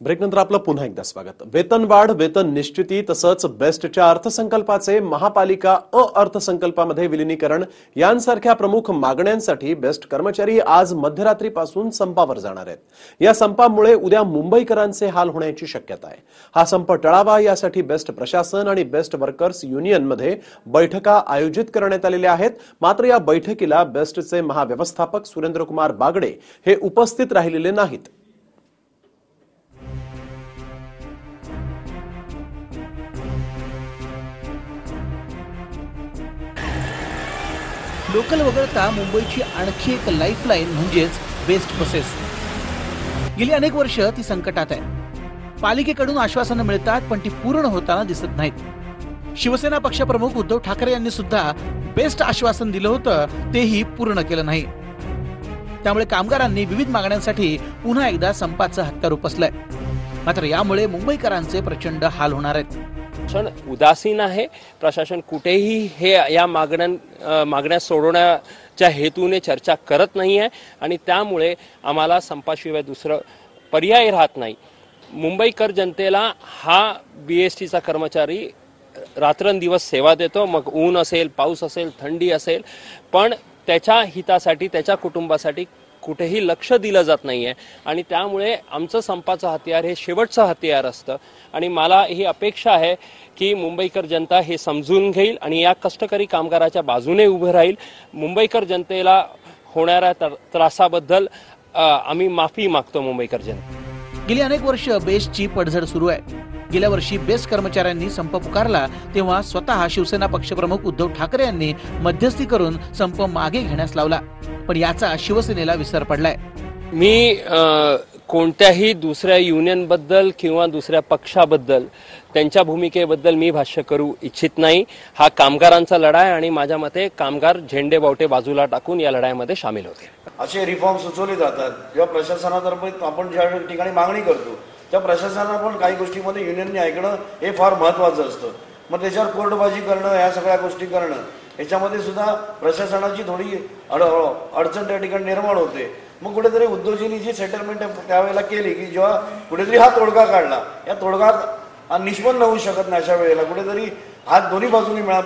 ब्रेकनंतर आपलं पुन्हा एकदा स्वागत. वेतन वाढ वेतन निश्चिती तसंच बेस्टच्या अर्थसंकल्पाचे महापालिका अ अर्थसंकल्पामध्ये विलिनीकरण यांसारख्या प्रमुख मागण्यांसाठी बेस्ट कर्मचारी आज मध्यरात्रीपासून संपावर जाणार आहेत. या संपामुळे उद्या मुंबईकरांचे हाल होण्याची शक्यता आहे. हा संप टळावा यासाठी बेस्ट प्रशासन आणि बेस्ट वर्कर्स युनियनमध्ये बैठका आयोजित करण्यात आलेल्या आहेत. मात्र या बैठकीला बेस्टचे महाव्यवस्थापक सुरेंद्रकुमार बागडे हे उपस्थित राहिलेले नाहीत. लोकल वगळता मुंबईची आणखी एक लाईफलाईन म्हणजेच बेस्ट बसेस गेली अनेक वर्ष ती संकटात आहे. पालिकेकडून आश्वासनं मिळतात पण ती पूर्ण होताना दिसत नाहीत. शिवसेना पक्षप्रमुख उद्धव ठाकरे यांनी सुद्धा बेस्ट आश्वासन दिलं होतं तेही पूर्ण केलं नाही. त्यामुळे कामगारांनी विविध मागण्यांसाठी पुन्हा एकदा संपाचं हत्यार उपसलंय मात्र यामुळे मुंबईकरांचे प्रचंड हाल होणार आहेत. प्रशासन उदासीन आहे. प्रशासन कुठेही हे या मागण्या मागण्या सोडवण्याच्या हेतूने चर्चा करत नाही आहे आणि त्यामुळे आम्हाला संपाशिवाय दुसरं पर्याय राहत नाही. मुंबईकर जनतेला हा बी एस टीचा कर्मचारी रात्रंदिवस सेवा देतो. मग ऊन असेल पाऊस असेल थंडी असेल पण त्याच्या हितासाठी त्याच्या कुटुंबासाठी कुठेही लक्ष दिलं जात नाहीये. आणि त्यामुळे आमचं संपाचं हत्यार हे शेवटचं हत्यार असतं. आणि मला ही अपेक्षा आहे की मुंबईकर जनता हे समजून घेईल आणि या कष्टकरी कामगाराच्या बाजूने उभं राहील. मुंबईकर जनतेला होणाऱ्या त्रासाबद्दल आम्ही माफी मागतो मुंबईकर जनता गेली अनेक वर्ष बेस्टची पडझड सुरू आहे. गेल्या वर्षी बेस्ट कर्मचाऱ्यांनी संप पुकारला तेव्हा स्वतः शिवसेना पक्षप्रमुख उद्धव ठाकरे यांनी मध्यस्थी करून संप मागे घेण्यास लावला. पण याचा शिवसेनेला विसर पडलाय. मी कोणत्याही दुसऱ्या युनियनबद्दल किंवा दुसऱ्या पक्षाबद्दल त्यांच्या भूमिकेबद्दल मी भाष्य करू इच्छित नाही. हा कामगारांचा लढा आहे आणि माझ्या मते कामगार झेंडे बावटे बाजूला टाकून या लढाईमध्ये सामील होते. असे रिफॉर्म सुचवले जातात. किंवा प्रशासनातर्फे आपण ज्या ठिकाणी मागणी करतो त्या प्रशासनाला पण काही गोष्टीमध्ये युनियनने ऐकणं हे फार महत्वाचं असतं. मग त्याच्यावर कोर्टबाजी करणं ह्या सगळ्या गोष्टी करणं याच्यामध्ये सुद्धा प्रशासनाची थोडी अड अडचण त्या ठिकाणी निर्माण होते. मग कुठेतरी उद्योजींनी जी सेटलमेंट त्यावेळेला केली की जेव्हा कुठेतरी हा तोडगा काढला या तोडगा हा निष्पन्न होऊ शकत नाही अशा वेळेला. कुठेतरी हात दोन्ही बाजूनी मिळा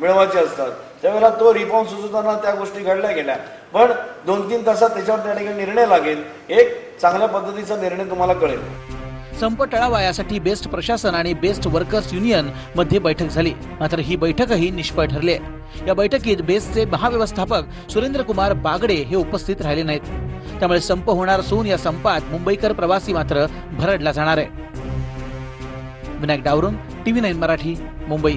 मिळवायचे असतात. त्यावेळेला तो रिफॉर्म सुचवताना त्या गोष्टी घडल्या गेल्या. पण दोन तीन तासात त्याच्यावर त्या ठिकाणी निर्णय लागेल. एक चांगल्या पद्धतीचा निर्णय तुम्हाला कळेल. संप टळावा यासाठी बेस्ट प्रशासन आणि बेस्ट वर्कर्स युनियनमध्ये बैठक झाली. मात्र ही बैठकही निष्फळ ठरली या बैठकीत बेस्टचे महाव्यवस्थापक सुरेंद्र कुमार बागडे हे उपस्थित राहिले नाहीत. त्यामुळे संप होणार असून या संपात मुंबईकर प्रवासी मात्र भरडला जाणार आहे. विनायक डावरून टीव्ही नाईन मराठी मुंबई.